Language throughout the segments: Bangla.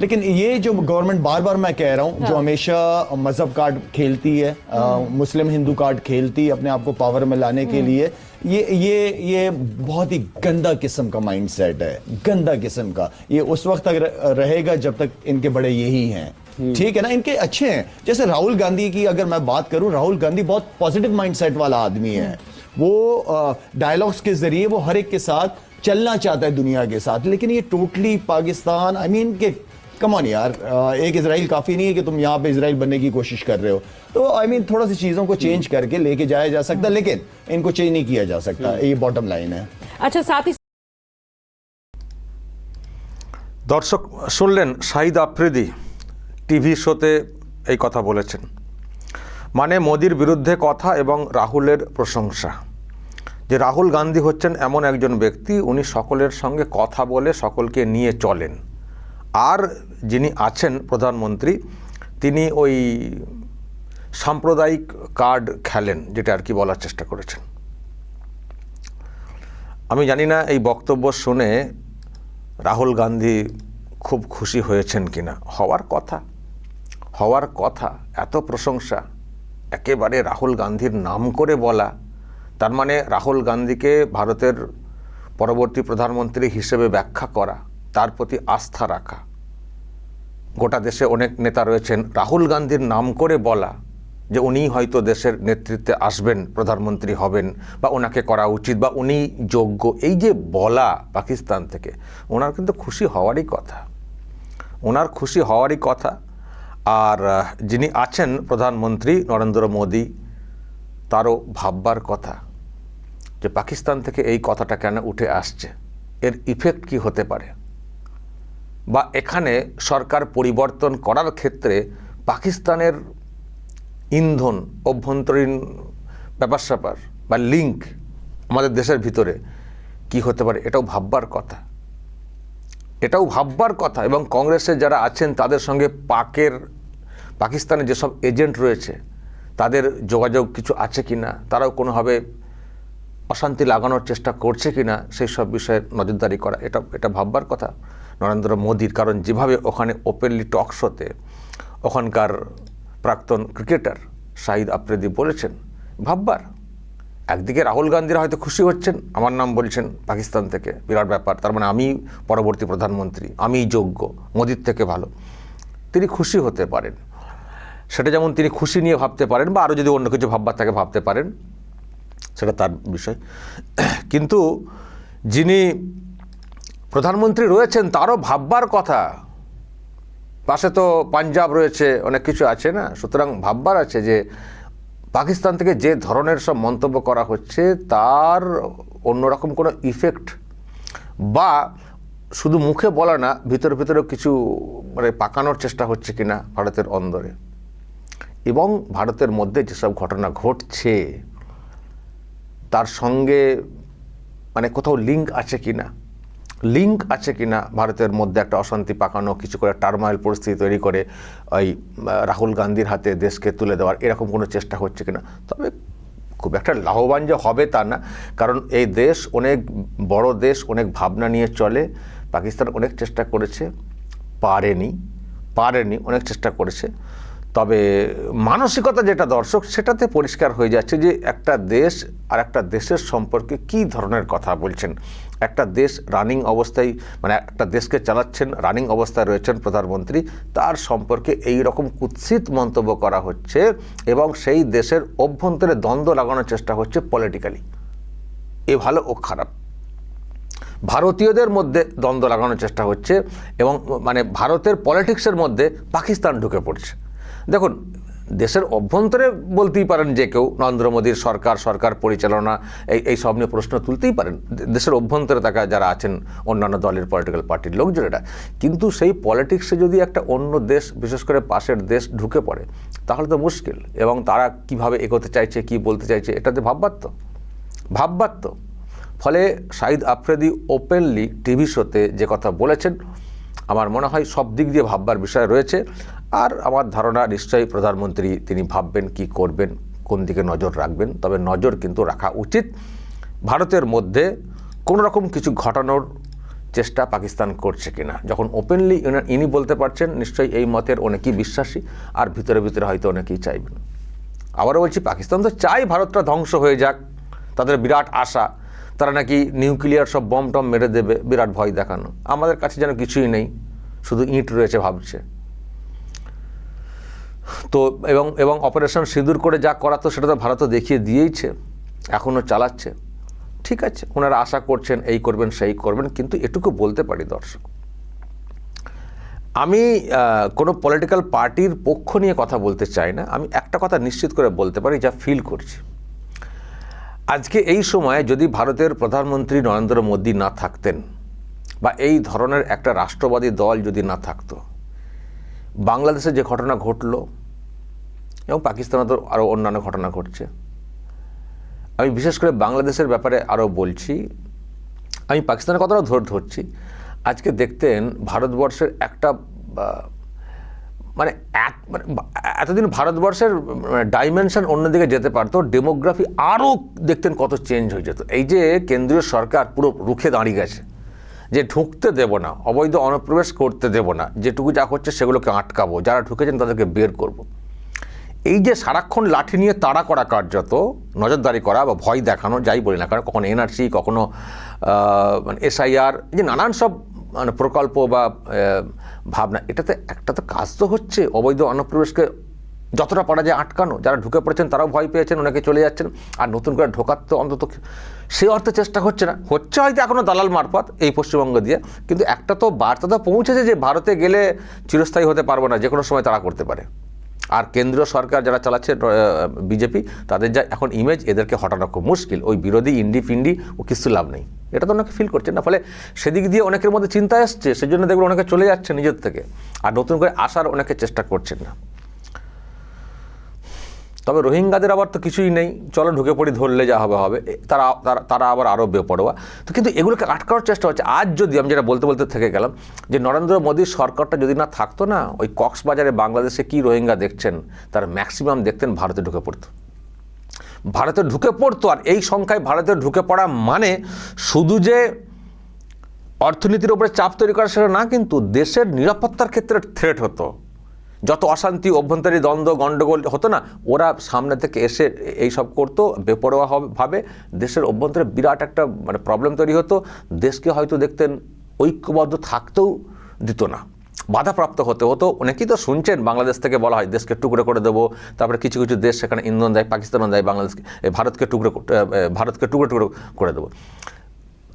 लेकिन ये जो गवर्नमेंट बार बार मैं कह रहा हूँ हाँ। जो हमेशा मज़हब कार्ड खेलती है अ, मुस्लिम हिंदू कार्ड खेलती है अपने आप को पावर में लाने के लिए ये ये ये बहुत ही गंदा किस्म का माइंड सेट है गंदा किस्म का। ये उस वक्त तक रहेगा जब तक इनके बड़े यही हैं। ठीक है ना? इनके अच्छे हैं। जैसे राहुल गांधी की अगर मैं बात करूँ राहुल गांधी बहुत पॉजिटिव माइंडसेट वाला आदमी है। वो डायलॉग्स के ज़रिए वो हर एक के साथ चलना चाहता है दुनिया के साथ लेकिन ये टोटली पाकिस्तान आई मीन के कम ऑन यार अ, एक इसराइल काफी नहीं है कि तुम यहाँ पे इसराइल बनने की कोशिश कर रहे हो तो आई मीन थोड़ा सी चीजों को चेंज करके लेके जाया जा सकता लेकिन इनको चेंज नहीं किया जा सकता ये बॉटम लाइन है अच्छा साथ ही দর্শক শুনলেন শাহিদ আফ্রিদি টিভি শোতে এই কথা বলেছেন মানে মোদির বিরুদ্ধে কথা এবং রাহুলের প্রশংসা যে রাহুল গান্ধী হচ্ছেন এমন একজন ব্যক্তি উনি সকলের সঙ্গে কথা বলে সকলকে নিয়ে চলেন আর যিনি আছেন প্রধানমন্ত্রী, তিনি ওই সাম্প্রদায়িক কার্ড খেলেন, যেটা আর কি বলার চেষ্টা করেছেন। আমি জানি না এই বক্তব্য শুনে রাহুল গান্ধী খুব খুশি হয়েছেন কিনা। হওয়ার কথা হওয়ার কথা, এত প্রশংসা, একেবারে রাহুল গান্ধীর নাম করে বলা। তার মানে রাহুল গান্ধীকে ভারতের পরবর্তী প্রধানমন্ত্রী হিসেবে ব্যাখ্যা করা। তার প্রতি আস্থা রাখা। গোটা দেশে অনেক নেতা রয়েছেন। রাহুল গান্ধীর নাম করে বলা যে উনি হয়তো দেশের নেতৃত্বে আসবেন, প্রধানমন্ত্রী হবেন বা ওনাকে করা উচিত বা উনি যোগ্য। এই যে বলা পাকিস্তান থেকে, ওনার কিন্তু খুশি হওয়ারই কথা। ওনার খুশি হওয়ারই কথা। আর যিনি আছেন প্রধানমন্ত্রী নরেন্দ্র মোদী, তারও ভাববার কথা যে পাকিস্তান থেকে এই কথাটা কেন উঠে আসছে? এর ইফেক্ট কি হতে পারে? বা এখানে সরকার পরিবর্তন করার ক্ষেত্রে পাকিস্তানের ইন্ধন অভ্যন্তরীণ ব্যাপার স্যাপার বা লিঙ্ক আমাদের দেশের ভিতরে কি হতে পারে এটাও ভাববার কথা। এটাও ভাববার কথা এবং কংগ্রেসের যারা আছেন তাদের সঙ্গে পাকের, পাকিস্তানে যেসব এজেন্ট রয়েছে, তাদের যোগাযোগ কিছু আছে কি না তারাও কোনোভাবে অশান্তি লাগানোর চেষ্টা করছে কি না সেই সব বিষয়ে নজরদারি করা, এটা এটা ভাববার কথা। নরেন্দ্র মোদীর, কারণ যেভাবে ওখানে ওপেনলি টক শোতে ওখানকার প্রাক্তন ক্রিকেটার শাহিদ আফ্রিদি বলেছেন, ভাববার। একদিকে রাহুল গান্ধীরা হয়তো খুশি হচ্ছেন, আমার নাম বলছেন পাকিস্তান থেকে, বিরাট ব্যাপার। তার মানে আমি পরবর্তী প্রধানমন্ত্রী, আমি যোগ্য, মোদির থেকে ভালো। তিনি খুশি হতে পারেন। সেটা যেমন তিনি খুশি নিয়ে ভাবতে পারেন, বা আরও যদি অন্য কিছু ভাববার থাকে ভাবতে পারেন, সেটা তার বিষয়। কিন্তু যিনি প্রধানমন্ত্রী রয়েছেন, তারও ভাববার কথা। পাশে তো পাঞ্জাব রয়েছে, অনেক কিছু আছে না? সুতরাং ভাববার আছে যে, পাকিস্তান থেকে যে ধরনের সব মন্তব্য করা হচ্ছে, তার অন্যরকম কোনো ইফেক্ট বা শুধু মুখে বলা না, ভিতরে ভিতরে কিছু মানে পাকানোর চেষ্টা হচ্ছে কিনা ভারতের অন্দরে। এবং ভারতের মধ্যে যেসব ঘটনা ঘটছে, তার সঙ্গে মানে কোথাও লিঙ্ক আছে কি না লিঙ্ক আছে কি না ভারতের মধ্যে একটা অশান্তি পাকানো, কিছু করে টার্মাইল পরিস্থিতি তৈরি করে ওই রাহুল গান্ধীর হাতে দেশকে তুলে দেওয়ার এরকম কোনো চেষ্টা হচ্ছে কি না তবে খুব একটা লাভবান যে হবে তা না, কারণ এই দেশ অনেক বড় দেশ, অনেক ভাবনা নিয়ে চলে, পাকিস্তান অনেক চেষ্টা করেছে, পারেনি পারেনি, অনেক চেষ্টা করেছে। তবে মানসিকতা যেটা দর্শক, সেটাতে পরিষ্কার হয়ে যাচ্ছে যে একটা দেশ আর একটা দেশের সম্পর্কে কী ধরনের কথা বলছেন। একটা দেশ রানিং অবস্থায় মানে একটা দেশকে চালাচ্ছেন রানিং অবস্থায় রয়েছেন প্রধানমন্ত্রী, তার সম্পর্কে এই রকম কুৎসিত মন্তব্য করা হচ্ছে এবং সেই দেশের অভ্যন্তরে দ্বন্দ্ব লাগানোর চেষ্টা হচ্ছে পলিটিক্যালি এ ভালো ও খারাপ। ভারতীয়দের মধ্যে দ্বন্দ্ব লাগানোর চেষ্টা হচ্ছে এবং মানে ভারতের পলিটিক্সের মধ্যে পাকিস্তান ঢুকে পড়ছে। দেখুন, দেশের অভ্যন্তরে বলতেই পারেন যে কেউ নরেন্দ্র মোদীর সরকার সরকার পরিচালনা, এই এই সব নিয়ে প্রশ্ন তুলতেই পারেন। দেশের অভ্যন্তরে থাকা যারা আছেন, অন্যান্য দলের পলিটিক্যাল পার্টির লোকজনেরা। কিন্তু সেই পলিটিক্সে যদি একটা অন্য দেশ, বিশেষ করে পাশের দেশ ঢুকে পড়ে, তাহলে তো মুশকিল। এবং তারা কীভাবে এগোতে চাইছে, কি বলতে চাইছে এটাতে ভাববার তো ভাববার তো ফলে শাহিদ আফ্রিদি ওপেনলি টিভি শোতে যে কথা বলেছেন, আমার মনে হয় সব দিক দিয়ে ভাববার বিষয় রয়েছে। আর আমার ধারণা নিশ্চয়ই প্রধানমন্ত্রী তিনি ভাববেন কি করবেন, কোন দিকে নজর রাখবেন, তবে নজর কিন্তু রাখা উচিত। ভারতের মধ্যে কোনো রকম কিছু ঘটানোর চেষ্টা পাকিস্তান করছে কিনা। যখন ওপেনলি ইনি বলতে পারছেন, নিশ্চয়ই এই মতের অনেকেই বিশ্বাসী, আর ভিতরে ভিতরে হয়তো অনেকেই চাইবেন। আবারও বলছি, পাকিস্তান তো চাই ভারতটা ধ্বংস হয়ে যাক, তাদের বিরাট আশা। তারা নাকি নিউক্লিয়ার সব বম টম মেরে দেবে, বিরাট ভয় দেখানো। আমাদের কাছে যেন কিছুই নেই, শুধু ইঁট রয়েছে ভাবছে। তো এবং এবং অপারেশন সিঁদুর করে যা করাতো সেটা তো ভারত দেখিয়ে দিয়েইছে, এখনও চালাচ্ছে। ঠিক আছে, ওনারা আশা করছেন এই করবেন, সেই করবেন, কিন্তু এটুকু বলতে পারি দর্শক। আমি কোনো পলিটিক্যাল পার্টির পক্ষ নিয়ে কথা বলতে চাই না, আমি একটা কথা নিশ্চিত করে বলতে পারি, যা ফিল করছি। আজকে এই সময়ে যদি ভারতের প্রধানমন্ত্রী নরেন্দ্র মোদী না থাকতেন, বা এই ধরনের একটা রাষ্ট্রবাদী দল যদি না থাকতো বাংলাদেশে যে ঘটনা ঘটলো এবং পাকিস্তানে তো আরও অন্যান্য ঘটনা ঘটছে, আমি বিশেষ করে বাংলাদেশের ব্যাপারে আরও বলছি, আমি পাকিস্তানের কথাটাও ধর, ধরছি। আজকে দেখতেন ভারতবর্ষের একটা মানে এক মানে এতদিন ভারতবর্ষের ডাইমেনশন অন্যদিকে যেতে পারতো ডেমোগ্রাফি আরও দেখতেন কত চেঞ্জ হয়ে যেত। এই যে কেন্দ্রীয় সরকার পুরো রুখে দাঁড়িয়ে গেছে। যে ঢুকতে দেব না, অবৈধ অনুপ্রবেশ করতে দেব না, যেটুকু যা হচ্ছে সেগুলোকে আটকাবো, যারা ঢুকেছেন তাদেরকে বের করব। এই যে সারাক্ষণ লাঠি নিয়ে তাড়া করা কার্যত, নজরদারি করা বা ভয় দেখানো, যাই বলি না কারণ কখনো এনআরসি, কখনো মানে এসআইআর যে নানান সব মানে প্রকল্প বা ভাবনা, এটাতে একটা তো কাজ তো হচ্ছে, অবৈধ অনুপ্রবেশকে যতটা পারা যায় আটকানো, যারা ঢুকে পড়েছেন তারাও ভয় পেয়েছেন, অনেকে চলে যাচ্ছেন, আর নতুন করে ঢোকার তো অন্তত সেই অর্থে চেষ্টা হচ্ছে না। হচ্ছে হয়তো এখনও দালাল মারফত এই পশ্চিমবঙ্গ দিয়ে, কিন্তু একটা তো বার্তা তো পৌঁছেছে যে ভারতে গেলে চিরস্থায়ী হতে পারব না যে কোনো সময় তারা করতে পারে। আর কেন্দ্রীয় সরকার যারা চালাচ্ছে বিজেপি, তাদের যা এখন ইমেজ এদেরকে হটানো খুব মুশকিল। ওই বিরোধী ইন্ডি ফিন্ডি, ও কিছু লাভ নেই। এটা তো অনেকে ফিল করছে না, ফলে সেদিক দিয়ে অনেকের মধ্যে চিন্তা এসছে, সেজন্য দেখবেন অনেকে চলে যাচ্ছে নিজের থেকে। আর নতুন করে আসার অনেকে চেষ্টা করছেন না। তবে রোহিঙ্গাদের আবার তো কিছুই নেই। চলো ঢুকে পড়ি, ধরলে যা হবে হবে। তারা, তারা- আবার আরও বেপরোয়া। তো কিন্তু এগুলোকে আটকানোর চেষ্টা হচ্ছে। আজ যদি আমি যেটা বলতে বলতে থেকে গেলাম যে, নরেন্দ্র মোদীর সরকারটা যদি না থাকতো না, ওই কক্সবাজারে বাংলাদেশে কি রোহিঙ্গা দেখছেন, তার ম্যাক্সিমাম দেখতেন ভারতে ঢুকে পড়তো। ভারতে ঢুকে পড়তো, আর এই সংখ্যায় ভারতে ঢুকে পড়া মানে শুধু যে অর্থনীতির উপরে চাপ তৈরি করা সেটা না, কিন্তু দেশের নিরাপত্তার ক্ষেত্রে থ্রেট হতো। যত অশান্তি, অভ্যন্তরীণ দ্বন্দ্ব, গণ্ডগোল হতো না, ওরা সামনে থেকে এসে এই সব করতো বেপরোয়াভাবে ভাবে। দেশের অভ্যন্তরে বিরাট একটা মানে প্রবলেম তৈরি হতো। দেশকে হয়তো দেখতেন ঐক্যবদ্ধ থাকতেও দিত না। বাধাপ্রাপ্ত হতে হতো। অনেকেই তো শুনছেন বাংলাদেশ থেকে বলা হয়, দেশকে টুকরো করে দেবো। তারপরে কিছু কিছু দেশ সেখানে ইন্ধন দেয়, পাকিস্তানও দেয়, বাংলাদেশকে ভারতকে টুকরো ভারতকে টুকরো টুকরো করে দেবো।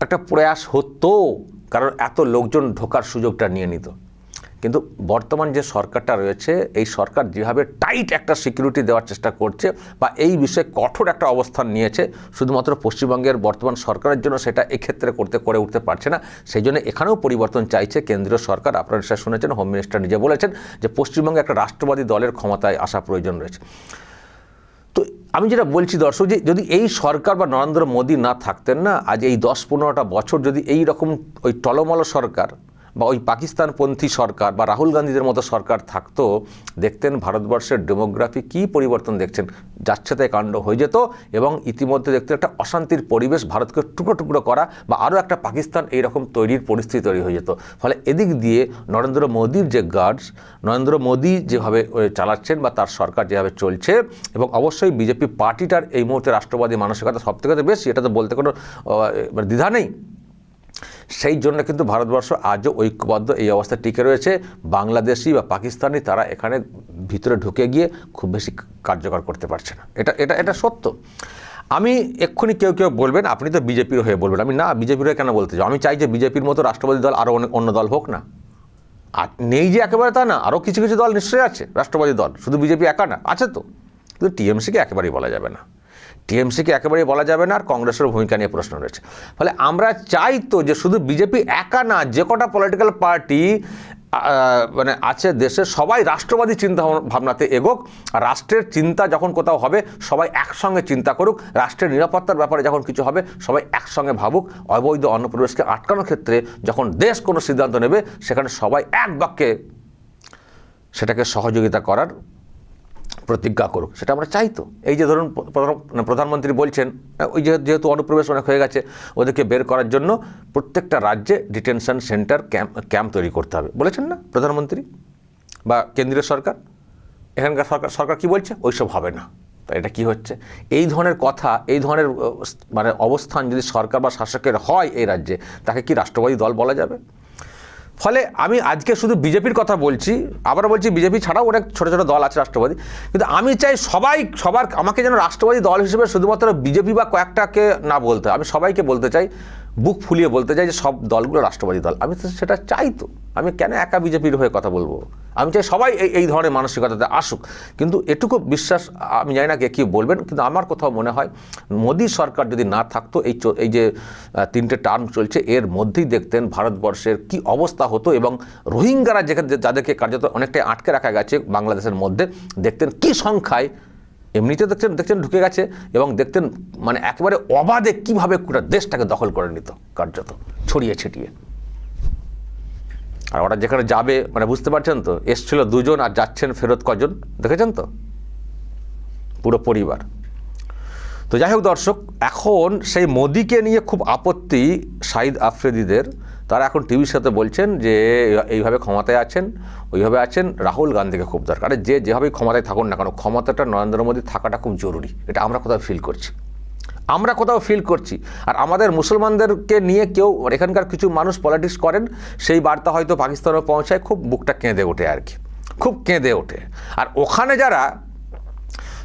একটা প্রয়াস হতো, কারণ এত লোকজন ঢোকার সুযোগটা নিয়ে নিত। কিন্তু বর্তমান যে সরকারটা রয়েছে, এই সরকার যেভাবে টাইট একটা সিকিউরিটি দেওয়ার চেষ্টা করছে বা এই বিষয়ে কঠোর একটা অবস্থান নিয়েছে, শুধুমাত্র পশ্চিমবঙ্গের বর্তমান সরকারের জন্য সেটা এক্ষেত্রে করতে, করে উঠতে পারছে না। সেই জন্য এখানেও পরিবর্তন চাইছে কেন্দ্রীয় সরকার। আপনারা সেটা শুনেছেন হোম মিনিস্টার নিজে বলেছেন যে পশ্চিমবঙ্গে একটা রাষ্ট্রবাদী দলের ক্ষমতায় আসা প্রয়োজন রয়েছে। তো আমি যেটা বলছি দর্শক যে যদি এই সরকার বা নরেন্দ্র মোদী না থাকতেন না, আজ এই দশ পনেরোটা বছর যদি এই রকম ওই টলমল সরকার বা ওই পাকিস্তানপন্থী সরকার বা রাহুল গান্ধীদের মতো সরকার থাকতো, দেখতেন ভারতবর্ষের ডেমোগ্রাফি কী পরিবর্তন দেখছেন, যাচ্ছে তাই কাণ্ড হয়ে যেত এবং ইতিমধ্যে দেখতে একটা অশান্তির পরিবেশ ভারতকে টুকরো টুকরো করা বা আরও একটা পাকিস্তান এইরকম তৈরির পরিস্থিতি তৈরি হয়ে যেত। ফলে এদিক দিয়ে নরেন্দ্র মোদীর যে গার্ডস নরেন্দ্র মোদী যেভাবে চালাচ্ছেন বা তার সরকার যেভাবে চলছে এবং অবশ্যই বিজেপি পার্টিটার এই মুহূর্তে রাষ্ট্রবাদী মানসিকতা সব থেকে বেশি, এটা তো বলতে কোনো মানে দ্বিধা নেই। সেই জন্য কিন্তু ভারতবর্ষ আজও ঐক্যবদ্ধ এই অবস্থা টিকে রয়েছে। বাংলাদেশি বা পাকিস্তানি তারা এখানে ভিতরে ঢুকে গিয়ে খুব বেশি কার্যকর করতে পারছে না। এটা এটা এটা সত্য। আমি এক্ষুনি কেউ কেউ বলবেন, আপনি তো বিজেপির হয়ে বলবেন। আমি না, বিজেপির হয়ে কেন বলতে চাই? আমি চাই যে বিজেপির মতো রাষ্ট্রবাদী দল আরও অনেক অন্য দল হোক না। আর নেই যে একেবারে তা না, আরও কিছু কিছু দল নিশ্চয়ই আছে, রাষ্ট্রবাদী দল। শুধু বিজেপি একা না, আছে তো। কিন্তু টিএমসিকে একেবারেই বলা যাবে না। টিএমসিকে একেবারেই বলা যাবে না, আর কংগ্রেসের ভূমিকা নিয়ে প্রশ্ন রয়েছে। ফলে আমরা চাই তো যে শুধু বিজেপি একা না, যে কটা পলিটিক্যাল পার্টি মানে আছে দেশে, সবাই রাষ্ট্রবাদী চিন্তা ভাবনা- ভাবনাতে এগোক। রাষ্ট্রের চিন্তা যখন কোথাও হবে, সবাই একসঙ্গে চিন্তা করুক। রাষ্ট্রের নিরাপত্তার ব্যাপারে যখন কিছু হবে, সবাই একসঙ্গে ভাবুক। অবৈধ অনুপ্রবেশকে আটকানোর ক্ষেত্রে যখন দেশ কোনো সিদ্ধান্ত নেবে, সেখানে সবাই এক বাক্যে সেটাকে সহযোগিতা করার প্রতিজ্ঞা করুক। সেটা আমরা চাই তো। এই যে ধরুন মানে প্রধানমন্ত্রী বলছেন ওই যেহেতু অনুপ্রবেশ অনেক হয়ে গেছে, ওদেরকে বের করার জন্য প্রত্যেকটা রাজ্যে ডিটেনশন সেন্টার ক্যাম্প ক্যাম্প তৈরি করতে হবে। বলেছেন না প্রধানমন্ত্রী? বা কেন্দ্রীয় সরকার? এখানকার সরকার সরকার কী বলছে? ওইসব হবে না। তা এটা কি হচ্ছে? এই ধরনের কথা, এই ধরনের মানে অবস্থান যদি সরকার বা শাসকের হয় এই রাজ্যে, তাকে কি রাষ্ট্রবাদী দল বলা যাবে? ফলে আমি আজকে শুধু বিজেপির কথা বলছি আবার বলছি বিজেপি ছাড়াও অনেক ছোটো ছোটো দল আছে রাষ্ট্রবাদী কিন্তু আমি চাই সবাই, সবার, আমাকে যেন রাষ্ট্রবাদী দল হিসেবে শুধুমাত্র বিজেপি বা কয়েকটাকে না বলতে। আমি সবাইকে বলতে চাই, বুক ফুলিয়ে বলতে চাই যে সব দলগুলো রাষ্ট্রবাদী দল। আমি তো সেটা চাই তো। আমি কেন একা বিজেপির হয়ে কথা বলব? আমি চাই সবাই এই এই ধরনের মানসিকতাতে আসুক। কিন্তু এটুকু বিশ্বাস, আমি জানি না কে, কী বলবেন, কিন্তু আমার কোথাও মনে হয় মোদী সরকার যদি না থাকতো, এই এই যে তিনটে টার্ম চলছে, এর মধ্যেই দেখতেন ভারতবর্ষের কি অবস্থা হতো এবং রোহিঙ্গারা যেখানে যাদেরকে কার্যত অনেকটাই আটকে রাখা গেছে বাংলাদেশের মধ্যে, দেখতেন কি সংখ্যায়, এমনিতে দেখছেন দেখছেন ঢুকে গেছে এবং দেখতেন মানে একেবারে অবাধে কীভাবে পুরো দেশটাকে দখল করে নিত কার্যত, ছড়িয়ে ছিটিয়ে। আর ওরা যেখানে যাবে মানে বুঝতে পারছেন তো? এসছিল দুজন আর যাচ্ছেন ফেরত কজন? দেখেছেন তো? পুরো পরিবার। তো যাই হোক দর্শক, এখন সেই মোদিকে নিয়ে খুব আপত্তি সাইদ আফ্রিদিদের। তারা এখন টিভির সাথে বলছেন যে, এইভাবে ক্ষমতায় আছেন, ওইভাবে আছেন, রাহুল গান্ধীকে খুব দরকার। যে যেভাবেই ক্ষমতায় থাকুন না কেন, ক্ষমতাটা নরেন্দ্র মোদী থাকাটা খুব জরুরি। এটা আমরা কোথাও ফিল করছি। আমরা কোথাও ফিল করছি। আর আমাদের মুসলমানদেরকে নিয়ে কেউ, এখানকার কিছু মানুষ পলিটিক্স করেন, সেই বার্তা হয়তো পাকিস্তানেও পৌঁছায়, খুব বুকটা কেঁদে ওঠে আর কি। খুব কেঁদে ওঠে। আর ওখানে যারা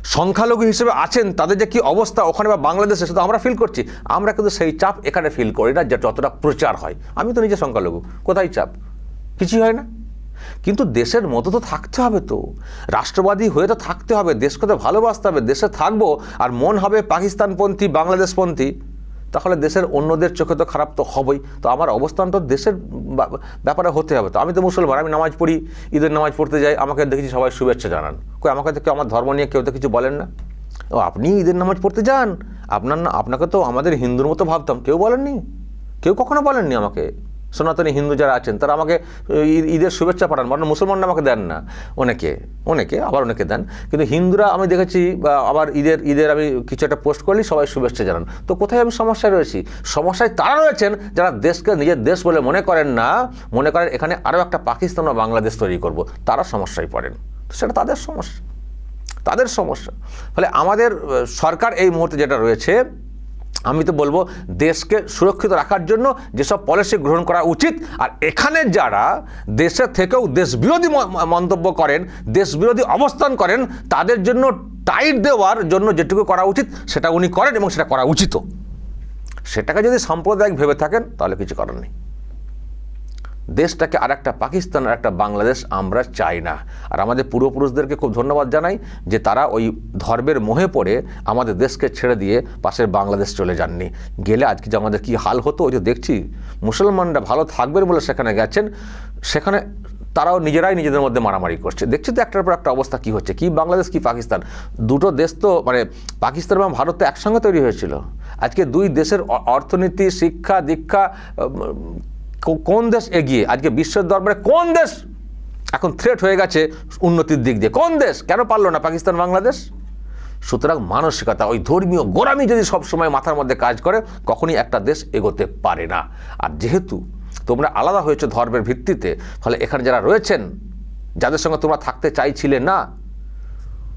সংখ্যালঘু হিসেবে আছেন, তাদের যে কী অবস্থা ওখানে বা বাংলাদেশে শুধু আমরা ফিল করছি। আমরা কিন্তু সেই চাপ এখানে ফিল করি না যে যতটা প্রচার হয়। আমি তো নিজে সংখ্যালঘু, কোথায় চাপ? কিছুই হয় না। কিন্তু দেশের মতো তো থাকতে হবে তো। রাষ্ট্রবাদী হয়ে তো থাকতে হবে। দেশকে তো ভালোবাসতে হবে। দেশে থাকব আর মন হবে পাকিস্তানপন্থী, বাংলাদেশপন্থী। তাহলে দেশের অন্যদের চোখে তো খারাপ তো হবেই। তো আমার অবস্থান তো দেশের ব্যাপারে হতে হবে তো। আমি তো মুসলমান, আমি নামাজ পড়ি, ঈদের নামাজ পড়তে যাই। আমাকে দেখেছি সবাই শুভেচ্ছা জানান। কই, আমাকে তো কেউ আমার ধর্ম নিয়ে কেউ তো কিছু বলেন না? ও, আপনি ঈদের নামাজ পড়তে যান। আপনার না, আপনাকে তো আমাদের হিন্দুর মতো ভাবতাম। কেউ বলেননি? কেউ কখনো বলেননি আমাকে? সনাতনী হিন্দু যারা আছেন, তারা আমাকে ঈদ- ঈদের শুভেচ্ছা পাঠান, বরং মুসলমানরা আমাকে দেন না। অনেকে অনেকে, আবার অনেকে দেন। কিন্তু হিন্দুরা, আমি দেখেছি, বা আবার ঈদের ঈদের আমি কিছু একটা পোস্ট করলেই সবাই শুভেচ্ছা জানান। তো কোথায় আমি সমস্যায় রয়েছি? সমস্যায় তারা রয়েছেন, যারা দেশকে নিজের দেশ বলে মনে করেন না। মনে করেন এখানে আরও একটা পাকিস্তান বা বাংলাদেশ তৈরি করব। তারা সমস্যায় পড়েন। তো সেটা তাদের সমস্যা। তাদের সমস্যা। ফলে আমাদের সরকার এই মুহূর্তে যেটা রয়েছে আমি তো বলব দেশকে সুরক্ষিত রাখার জন্য যেসব পলিসি গ্রহণ করা উচিত, আর এখানে যারা দেশের থেকেও দেশবিরোধী মন্তব্য করেন, দেশবিরোধী অবস্থান করেন, তাদের জন্য টাইট দেওয়ার জন্য যেটুকু করা উচিত, সেটা উনি করেন এবং সেটা করা উচিত সেটাকে যদি সাম্প্রদায়িক ভেবে থাকেন, তাহলে কিছু করার নেই। দেশটাকে আর একটা পাকিস্তান আর একটা বাংলাদেশ, আমরা চাই না। আর আমাদের পূর্বপুরুষদেরকে খুব ধন্যবাদ জানাই যে তারা ওই ধর্মের মোহে পড়ে আমাদের দেশকে ছেড়ে দিয়ে পাশের বাংলাদেশ চলে যাননি। গেলে আজকে যে আমাদের কী হাল হতো, ওই যে দেখছি মুসলমানরা ভালো থাকবেন বলে সেখানে গেছেন, সেখানে তারাও নিজেরাই নিজেদের মধ্যে মারামারি করছে। দেখছি তো একটার পর একটা অবস্থা কি হচ্ছে, কি বাংলাদেশ, কি পাকিস্তান? দুটো দেশ তো মানে পাকিস্তান এবং ভারত তো একসঙ্গে তৈরি হয়েছিল। আজকে দুই দেশের অর্থনীতি, শিক্ষা, দীক্ষা কোন দেশ এগিয়ে? আজকে বিশ্বের দরবারে কোন দেশ এখন থ্রেট হয়ে গেছে উন্নতির দিক দিয়ে? কোন দেশ? কেন পারল না পাকিস্তান, বাংলাদেশ? সুতরাং মানসিকতা, ওই ধর্মীয় গোড়ামি যদি সবসময় মাথার মধ্যে কাজ করে, কখনই একটা দেশ এগোতে পারে না। আর যেহেতু তোমরা আলাদা হয়েছে ধর্মের ভিত্তিতে ফলে এখানে যারা রয়েছেন, যাদের সঙ্গে তোমরা থাকতে চাইছিলে না,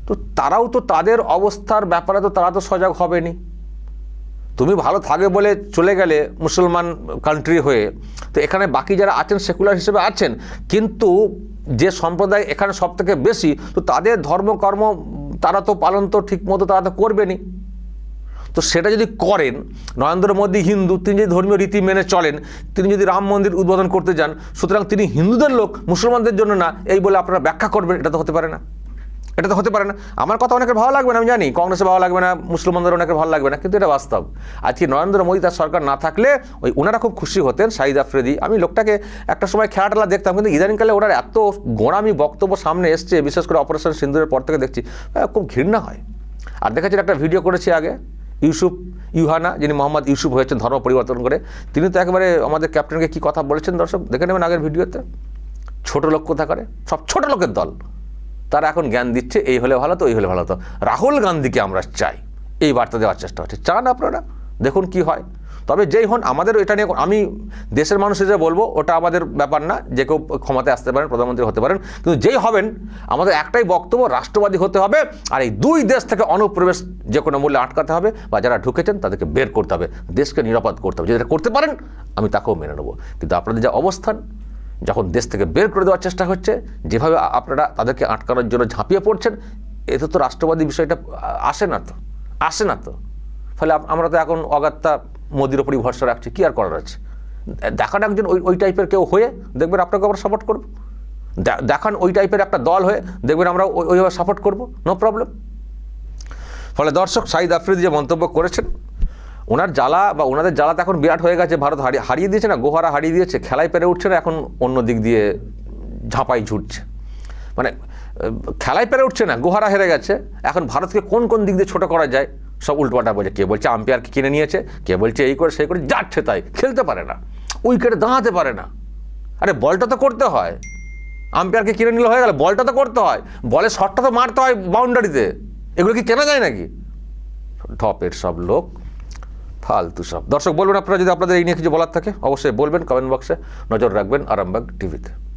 তো তারাও তো তাদের অবস্থার ব্যাপারে তো তারা তো সজাগ হবেনি। তুমি ভালো থাকবে বলে চলে গেলে মুসলমান কান্ট্রি হয়ে, তো এখানে বাকি যারা আছেন সেকুলার হিসেবে আছেন, কিন্তু যে সম্প্রদায় এখানে সব থেকে বেশি, তো তাদের ধর্মকর্ম তারা তো পালন তো ঠিক মতো তারা তো করবেনই। তো সেটা যদি করেন, নরেন্দ্র মোদী হিন্দু, তিনি যদি ধর্মীয় রীতি মেনে চলেন, তিনি যদি রাম মন্দির উদ্বোধন করতে যান, সুতরাং তিনি হিন্দুদের লোক, মুসলমানদের জন্য না, এই বলে আপনারা ব্যাখ্যা করবেন, এটা তো হতে পারে না। এটা তো হতে পারে না। আমার কথা অনেকের ভালো লাগবে না, আমি জানি। কংগ্রেসে ভালো লাগবে না, মুসলমানদের অনেকের ভালো লাগবে না, কিন্তু এটা বাস্তব। আজকে নরেন্দ্র মোদী তার সরকার না থাকলে ওই ওনারা খুব খুশি হতেন শাহিদ আফ্রিদি। আমি লোকটাকে একটা সময় খেলাটেলা দেখতাম, কিন্তু ইদানিংকালে ওনার এত গোড়ামি বক্তব্য সামনে এসছে, বিশেষ করে অপারেশন সিন্দুরের পর থেকে দেখছি খুব ঘৃণা হয়। আর দেখেছেন একটা ভিডিও করেছি আগে, ইউসুফ ইউহানা, যিনি মোহাম্মদ ইউসুফ হয়েছেন, ধর্ম পরিবর্তন করে। তিনি তো একেবারে আমাদের ক্যাপ্টেনকে কি কথা বলেছেন দর্শক? দেখে নেবেন আগের ভিডিওতে। ছোট লোক কোথা করে সব ছোট লোকের দল। তারা এখন জ্ঞান দিচ্ছে, এই হলে ভালো তো এই হলে ভালো তো। রাহুল গান্ধীকে আমরা চাই। এই বার্তা দেওয়ার চেষ্টা হচ্ছে চান আপনারা? দেখুন কি হয়। তবে যেই হন আমাদের এটা নিয়ে আমি দেশের মানুষ হিসেবে বলব, ওটা আমাদের ব্যাপার না, যে কেউ ক্ষমতায় আসতে পারেন, প্রধানমন্ত্রী হতে পারেন। কিন্তু যেই হবেন, আমাদের একটাই বক্তব্য, রাষ্ট্রবাদী হতে হবে, আর এই দুই দেশ থেকে অনুপ্রবেশ যে কোনো মূল্যে আটকাতে হবে, বা যারা ঢুকেছেন, তাদেরকে বের করতে হবে। দেশকে নিরাপদ করতে হবে। যদি এটা করতে পারেন, আমি তাকেও মেনে নেব। কিন্তু আপনাদের যে অবস্থান যখন দেশ থেকে বের করে দেওয়ার চেষ্টা হচ্ছে, যেভাবে আপনারা তাদেরকে আটকানোর জন্য ঝাঁপিয়ে পড়ছেন, এতে তো রাষ্ট্রবাদী বিষয়টা আসে না তো, আসে না তো। ফলে আমরা তো এখন অগাত্তা মোদির ওপরই ভরসা রাখছি, কী আর করার আছে? দেখান একজন ওই ওই টাইপের কেউ হয়ে, দেখবেন আপনাকে আমরা সাপোর্ট করব। দেখান ওই টাইপের একটা দল হয়ে, দেখবেন আমরা ওইভাবে সাপোর্ট করব নো প্রবলেম ফলে দর্শক, সাইদ আফ্রিদি যে মন্তব্য করেছেন ওনার জ্বালা বা ওনাদের জ্বালা তো এখন বিরাট হয়ে গেছে, ভারত হারিয়ে হারিয়ে দিয়েছে না, গোহারা হারিয়ে দিয়েছে খেলায় পেরে উঠছে না, এখন অন্য দিক দিয়ে ঝাঁপাই ঝুটছে। মানে খেলায় পেরে উঠছে না, গোহারা হেরে গেছে, এখন ভারতকে কোন কোন দিক দিয়ে ছোটো করা যায়, সব উল্টোপাল্টা বলছে, কে বলছে আম্পায়ারকে কিনে নিয়েছে, কে বলছে এই করে, সেই করে, যাচ্ছে তাই, খেলতে পারে না, উইকেটে দাঁড়াতে পারে না। আরে, বলটা তো করতে হয়, আম্পায়ারকে কিনে নিলে হয়ে গেল, বলটা তো করতে হয়, বলে শটটা তো মারতে হয় বাউন্ডারিতে এগুলো কি কেনা যায় নাকি? ঢপের সব লোক ফালতু সব। দর্শক, বলবেন আপনারা যদি আপনাদের এই নিয়ে কিছু বলার থাকে, অবশ্যই বলবেন কমেন্ট বক্সে নজর রাখবেন, আরামবাগ টিভিতে।